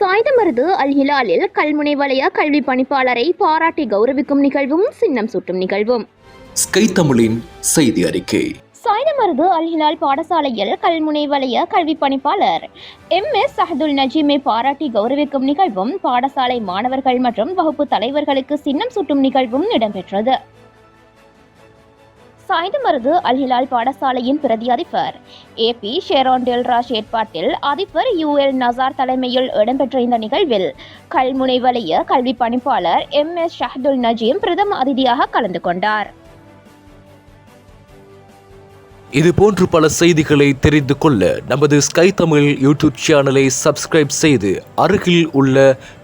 சாய்ந்தமருது அல் ஹிலாலில் கல்முனை வலய கல்வி பணிப்பாளரை பாராட்டி கௌரவிக்கும் நிகழ்வும் சின்னம் சுட்டும் நிகழ்வும். ஸ்கை தமிழின் செய்தி அறிக்கை. சாய்ந்தமருது அல் ஹிலால் பாடசாலையில் கல்முனை வலய கல்வி பணிப்பாளர் எம். எஸ். சஹதுல் நஜீமை பாராட்டி கௌரவிக்கும் நிகழ்வும் பாடசாலை மாணவர்கள் மற்றும் வகுப்பு தலைவர்களுக்கு சின்னம் சுட்டும் நிகழ்வும் இடம்பெற்றது. சாய்ந்தமருது அல்ஹிலால் பாடசாலையின் பிரதி அதிபர். ஏ பி ஷெரோன் டெல்ராஜ் ஏற்பாட்டில் அதிபர் யூ எல் நசார் தலைமையில் இடம்பெற்ற இந்த நிகழ்வில் கல்முனை வலைய கல்வி பணிப்பாளர் எம் எஸ் ஷஹதுல் நஜீம் பிரதம அதிதியாக கலந்து கொண்டார். இது போன்று பல செய்திகளை தெரிந்து கொள்ள நமது ஸ்கை தமிழ் யூடியூப் சேனலை சப்ஸ்கிரைப் செய்து அருகில் உள்ள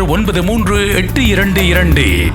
ஒன்பது மூன்று எட்டு இரண்டு இரண்டு.